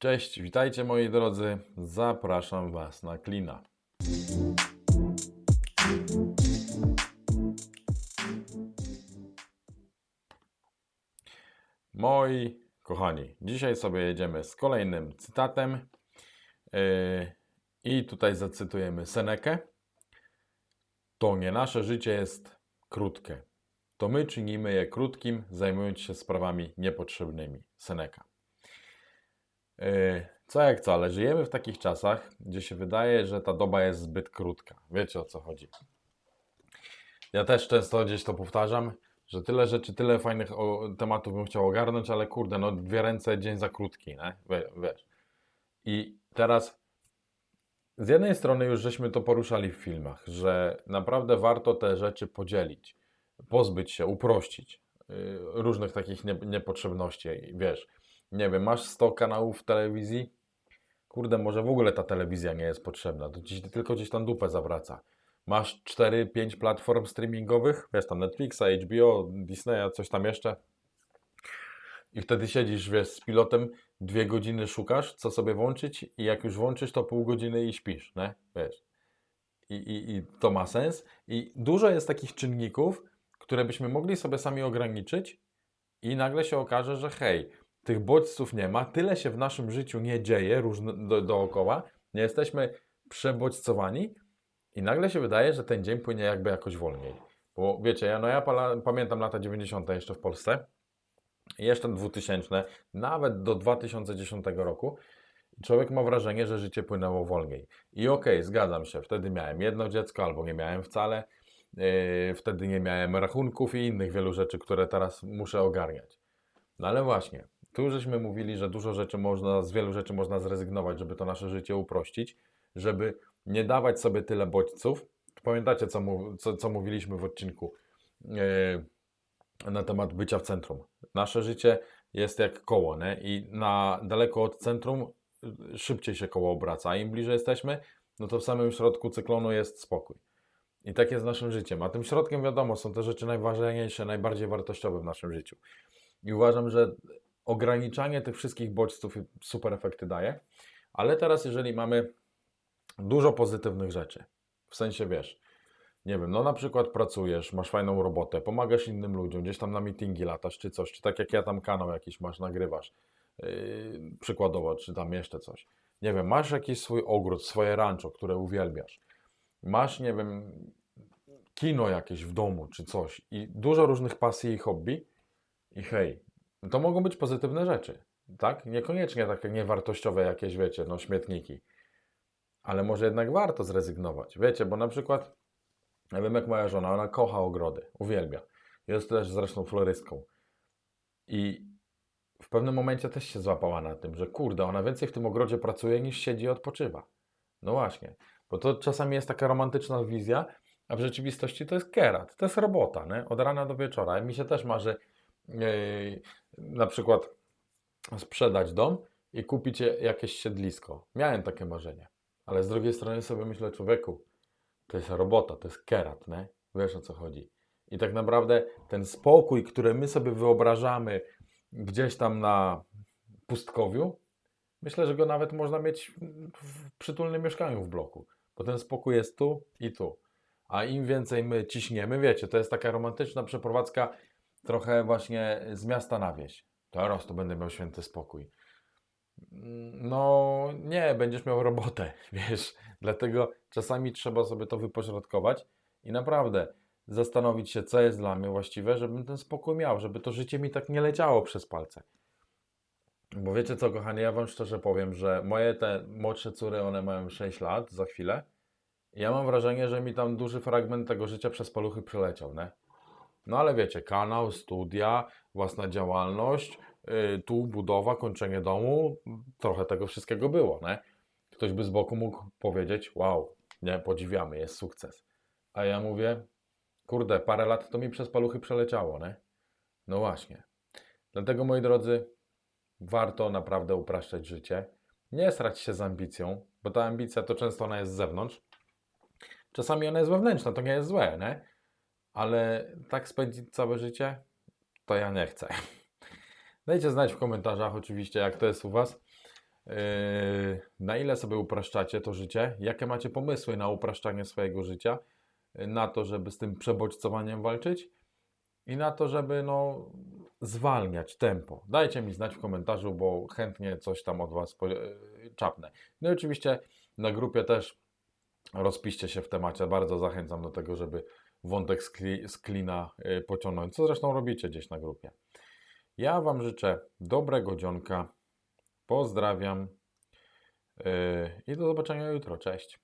Cześć, witajcie moi drodzy. Zapraszam Was na klina. Moi kochani, dzisiaj sobie jedziemy z kolejnym cytatem. Yy, I tutaj zacytujemy Senekę. To nie nasze życie jest krótkie. To my czynimy je krótkim, zajmując się sprawami niepotrzebnymi. Seneka. Yy, Co jak co, ale żyjemy w takich czasach, gdzie się wydaje, że ta doba jest zbyt krótka. Wiecie o co chodzi. Ja też często gdzieś to powtarzam, że tyle rzeczy, tyle fajnych tematów bym chciał ogarnąć, ale kurde, no dwie ręce, dzień za krótki, nie? Wie- Wiesz. I teraz z jednej strony już żeśmy to poruszali w filmach, że naprawdę warto te rzeczy podzielić, pozbyć się, uprościć yy, różnych takich nie, niepotrzebności, wiesz. Nie wiem, masz 100 kanałów w telewizji, kurde, może w ogóle ta telewizja nie jest potrzebna, to ci tylko gdzieś tam dupę zawraca. Masz 4-5 platform streamingowych, wiesz, tam Netflixa, HBO, Disneya, coś tam jeszcze. I wtedy siedzisz, wiesz, z pilotem, dwie godziny szukasz, co sobie włączyć i jak już włączysz, to pół godziny i śpisz, nie? Wiesz. I, i, I to ma sens. I dużo jest takich czynników, które byśmy mogli sobie sami ograniczyć i nagle się okaże, że hej, tych bodźców nie ma, tyle się w naszym życiu nie dzieje różne, do, dookoła, nie jesteśmy przebodźcowani i nagle się wydaje, że ten dzień płynie jakby jakoś wolniej. Bo wiecie, ja, no ja pala, pamiętam lata 90. jeszcze w Polsce, jeszcze 2000, nawet do 2010 roku. Człowiek ma wrażenie, że życie płynęło wolniej. I okej, zgadzam się, wtedy miałem jedno dziecko albo nie miałem wcale, yy, wtedy nie miałem rachunków i innych wielu rzeczy, które teraz muszę ogarniać. No ale właśnie, tu żeśmy mówili, że dużo rzeczy można, z wielu rzeczy można zrezygnować, żeby to nasze życie uprościć, żeby nie dawać sobie tyle bodźców. Pamiętacie, co, mu, co, co mówiliśmy w odcinku yy, na temat bycia w centrum. Nasze życie jest jak koło, nie? i na daleko od centrum y, szybciej się koło obraca, im bliżej jesteśmy, no to w samym środku cyklonu jest spokój. I tak jest z naszym życiem. A tym środkiem, wiadomo, są te rzeczy najważniejsze, najbardziej wartościowe w naszym życiu. I uważam, że ograniczanie tych wszystkich bodźców super efekty daje. Ale teraz, jeżeli mamy dużo pozytywnych rzeczy, w sensie wiesz, nie wiem, no na przykład pracujesz, masz fajną robotę, pomagasz innym ludziom, gdzieś tam na meetingi latasz, czy coś, czy tak jak ja tam kanał jakiś masz, nagrywasz, yy, przykładowo, czy tam jeszcze coś. Nie wiem, masz jakiś swój ogród, swoje rancho, które uwielbiasz. Masz, nie wiem, kino jakieś w domu, czy coś i dużo różnych pasji i hobby i hej, to mogą być pozytywne rzeczy, tak? Niekoniecznie takie niewartościowe jakieś, wiecie, no śmietniki. Ale może jednak warto zrezygnować, wiecie, bo na przykład ja wiem jak moja żona, ona kocha ogrody, uwielbia. Jest też zresztą florystką. I w pewnym momencie też się złapała na tym, że kurde, ona więcej w tym ogrodzie pracuje niż siedzi i odpoczywa. No właśnie, bo to czasami jest taka romantyczna wizja, a w rzeczywistości to jest kerat, to jest robota, nie? od rana do wieczora. I mi się też marzy na przykład sprzedać dom i kupić jakieś siedlisko. Miałem takie marzenie, ale z drugiej strony sobie myślę, człowieku, to jest robota, to jest kerat, nie? Wiesz o co chodzi. I tak naprawdę ten spokój, który my sobie wyobrażamy gdzieś tam na pustkowiu, myślę, że go nawet można mieć w przytulnym mieszkaniu w bloku, bo ten spokój jest tu i tu. A im więcej my ciśniemy, wiecie, to jest taka romantyczna przeprowadzka trochę właśnie z miasta na wieś. Teraz to będę miał święty spokój. No nie, będziesz miał robotę, wiesz. Dlatego czasami trzeba sobie to wypośrodkować i naprawdę zastanowić się, co jest dla mnie właściwe, żebym ten spokój miał, żeby to życie mi tak nie leciało przez palce. Bo wiecie co, kochani, ja wam szczerze powiem, że moje te młodsze córy, one mają 6 lat za chwilę. I ja mam wrażenie, że mi tam duży fragment tego życia przez paluchy przeleciał, nie? No ale wiecie, kanał, studia, własna działalność, yy, tu budowa, kończenie domu, trochę tego wszystkiego było, nie? Ktoś by z boku mógł powiedzieć, wow, nie, podziwiamy, jest sukces. A ja mówię, kurde, parę lat to mi przez paluchy przeleciało, nie? No właśnie. Dlatego, moi drodzy, warto naprawdę upraszczać życie. Nie strać się z ambicją, bo ta ambicja to często ona jest z zewnątrz. Czasami ona jest wewnętrzna, to nie jest złe, nie? Ale tak spędzić całe życie, to ja nie chcę. Dajcie znać w komentarzach oczywiście, jak to jest u Was. yy, na ile sobie upraszczacie to życie, jakie macie pomysły na upraszczanie swojego życia, na to, żeby z tym przebodźcowaniem walczyć i na to, żeby no, zwalniać tempo. Dajcie mi znać w komentarzu, bo chętnie coś tam od Was czapnę. No i oczywiście na grupie też rozpiszcie się w temacie. Bardzo zachęcam do tego, żeby wątek z, kli, z klina yy, pociągnąć, co zresztą robicie gdzieś na grupie. Ja Wam życzę dobrego dzionka. Pozdrawiam yy, i do zobaczenia jutro. Cześć.